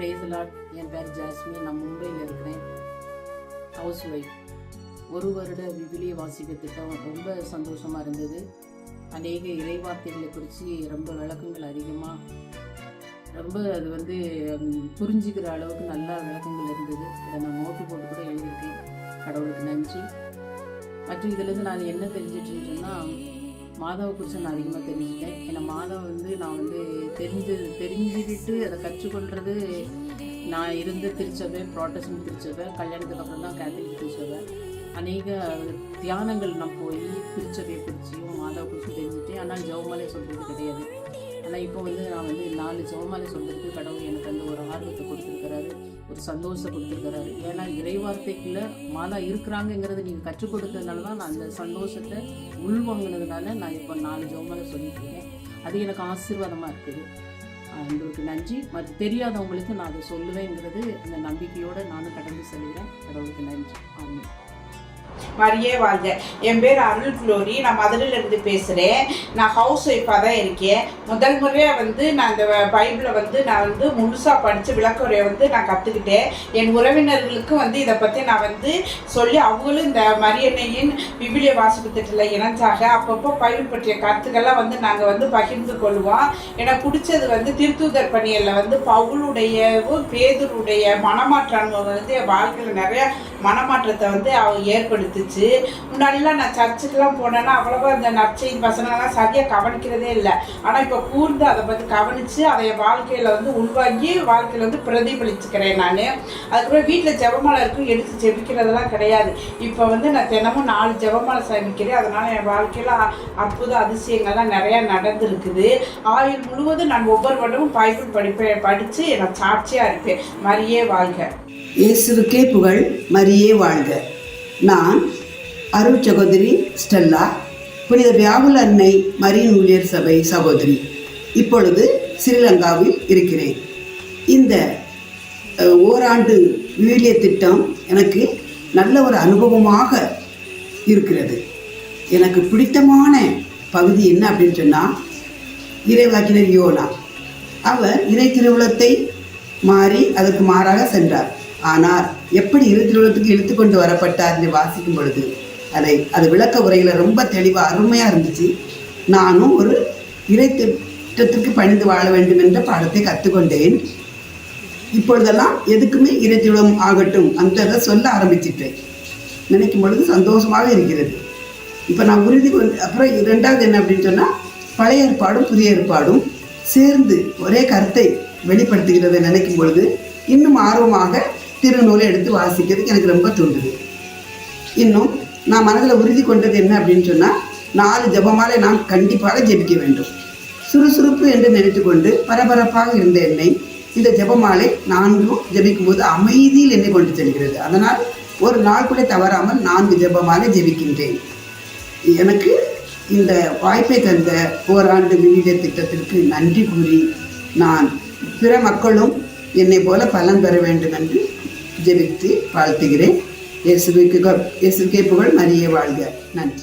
Price lot என் பேர் jasmine. நான் மும்பையில் இருக்கிறேன். ஹவுஸ் ஒய்ஃப் ஒரு வருட விவிலிய வாசிக்க திட்டம் ரொம்ப சந்தோஷமாக இருந்தது. அநேக இறைவார்த்தைகளை குறித்து ரொம்ப விளக்கங்கள் அதிகமாக ரொம்ப அது வந்து புரிஞ்சுக்கிற அளவுக்கு நல்லா விளக்கங்கள் இருந்தது. இதை நான் நோட்டு போட்டு கூட எழுதியிருக்கேன். கடவுளுக்கு நன்றி. மற்றும் இதுலேருந்து நான் என்ன தெரிஞ்சிட்டேன்னு மாதாவை குறித்து நான் அதிகமாக தெரிஞ்சுட்டேன் ஏன்னா மாதா வந்து நான் வந்து தெரிஞ்சு தெரிஞ்சுக்கிட்டு அதை கற்றுக்கொள்வது நான் இருந்து திருச்சபை ப்ராட்டஸ்டன் திருச்சபை கல்யாணத்துக்கு அப்புறம் தான் கேத்தலிக் திருச்சபை. அநேக தியானங்கள் நான் போய் திருச்சபையை குறிச்சியும் மாதாவை குறிச்சும் தெரிஞ்சுட்டேன் ஆனால் ஜெவமாலே சொல்கிறது கிடையாது. ஆனால் இப்போ வந்து நான் வந்து நாலு ஜெவமாலே சொல்கிறதுக்கு கடவுள் எனக்கு அந்த ஒரு ஆர்வத்தை கொடுத்துருக்கிறாரு. ஒரு சந்தோஷத்தை கொடுத்துருக்கிறாரு ஏன்னா இறைவார்த்தைக்குள்ள மாதா இருக்கிறாங்கங்கிறத நீங்கள் கற்றுக் கொடுத்ததுனால தான் நான் அந்த சந்தோஷத்தை உள்வாங்கினதுனால நான் இப்போ நாலு ஜோமலை சொல்லியிருக்கேன் அது எனக்கு ஆசீர்வாதமாக இருக்குது. உங்களுக்கு நன்றி. மற்ற தெரியாதவங்களுக்கு நான் அதை சொல்லுவேங்கிறது அந்த நம்பிக்கையோடு நானும் கடந்து செல்கிறேன். கடவுளுக்கு நன்றி. ஆமாம் மரியே வாழ்க. என் பேர் அருள் குளோரி. நான் மதுரையில இருந்து பேசுகிறேன் நான் ஹவுஸ் ஒய்ஃபாக தான் இருக்கேன். முதல் முறையாக வந்து நான் இந்த பைபிளை வந்து நான் வந்து முழுசாக படித்து விளக்குறையை வந்து நான் கற்றுக்கிட்டேன் என் உறவினர்களுக்கும் வந்து இதை பற்றி நான் வந்து சொல்லி அவங்களும் இந்த மரியன்னையின் விபிலிய வாசிப்பு திட்டத்தில் இணைஞ்சாங்க. அப்பப்போ பைபிள் பற்றிய கருத்துக்கள்லாம் வந்து நாங்கள் வந்து பகிர்ந்து கொள்வோம். எனக்கு பிடிச்சது வந்து திருத்தூதர் பணியில் வந்து பவுலுடையவும் பேதருடைய மனமாற்ற அனுபவம் வந்து என் வாழ்க்கையில் நிறைய மனமாற்றத்தை வந்து அவங்க ஏற்படுத்துச்சு முன்னாடிலாம் நான் சர்ச்சுக்கெல்லாம் போனேன்னா அவ்வளோவா இந்த நற்செய்தி வசனங்கள்லாம் சரியாக கவனிக்கிறதே இல்லை. ஆனால் இப்போ கூர்ந்து அதை பற்றி கவனித்து அதை என் வாழ்க்கையில் வந்து உள்வாங்கி வாழ்க்கையில் வந்து பிரதிபலிச்சுக்கிறேன் நான். அதுக்கப்புறம் வீட்டில் ஜெபமாலை இருக்கும் எடுத்து ஜெபிக்கிறதெல்லாம் கிடையாது. இப்போ வந்து நான் தினமும் நாலு ஜெபமாலை சமைக்கிறேன். அதனால் என் வாழ்க்கையில் அற்புத அதிசயங்கள்லாம் நிறையா நடந்திருக்குது. ஆயுள் முழுவதும் நான் ஒவ்வொரு வருடமும் பைபிள் படிப்பேன் படித்து நான் சாட்சியாக இருப்பேன். மரியே வாழ்க. இயேசுவுக்கே புகழ் மரியே வாழ்க. நான் அருள் சகோதரி ஸ்டெல்லா புனித வியாகுல அன்னை மரியன் ஊழியர் சபை சகோதரி. இப்பொழுது ஸ்ரீலங்காவில் இருக்கிறேன். இந்த ஓராண்டு விவிலிய திட்டம் எனக்கு நல்ல ஒரு அனுபவமாக இருக்கிறது. எனக்கு பிடித்தமான பகுதி என்ன அப்படின்னு சொன்னால் இறைவாக்கினர் யோனா. அவர் இறை திருவுளத்தை மாறி அதற்கு மாறாக சென்றார். ஆனால் எப்படி இறை திருவுளத்துக்கு இழுத்து கொண்டு வரப்பட்டார்? என்று வாசிக்கும் பொழுது அதை அது விளக்க உரையில் ரொம்ப தெளிவாக அருமையாக இருந்துச்சு. நானும் ஒரு இறை திட்டத்திற்கு பணிந்து வாழ வேண்டும் என்ற பாடத்தை கற்றுக்கொண்டேன் இப்பொழுதெல்லாம் எதுக்குமே இறை திருடம் ஆகட்டும் அந்த இதை சொல்ல ஆரம்பிச்சிட்டேன். நினைக்கும் பொழுது சந்தோஷமாக இருக்கிறது. இப்போ நான் உறுதி கொண்டு அப்புறம் இரண்டாவது என்ன அப்படின்னு சொன்னால் பழைய ஏற்பாடும் புதிய ஏற்பாடும் சேர்ந்து ஒரே கருத்தை வெளிப்படுத்துகிறதை நினைக்கும் பொழுது இன்னும் ஆர்வமாக திருநூலை எடுத்து வாசிக்கிறதுக்கு எனக்கு ரொம்ப தூண்டுது. இன்னும் நான் மனதில் உறுதி கொண்டது என்ன அப்படின்னு சொன்னால் நாலு ஜெபமாலை நான் கண்டிப்பாக ஜெபிக்க வேண்டும். சுறுசுறுப்பு என்று நினைத்துக்கொண்டு பரபரப்பாக இருந்த என்னை இந்த ஜெபமாலை நான்கும் ஜெபிக்கும் போது அமைதியில் என்னை கொண்டு செல்கிறது. அதனால் ஒரு நாள் கூட தவறாமல் நான்கு ஜெபமாலை ஜெபிக்கின்றேன். எனக்கு இந்த வாய்ப்பை தந்த ஓராண்டு விவிலிய திட்டத்திற்கு நன்றி கூறி நான் பிற மக்களும் என்னை போல பலன் பெற வேண்டும் என்று ஜெபித்து வாழ்த்துகிறேன். இயேசுக்கு இயேசுக்கே புகழ் மரிய வாழ்க. நன்றி.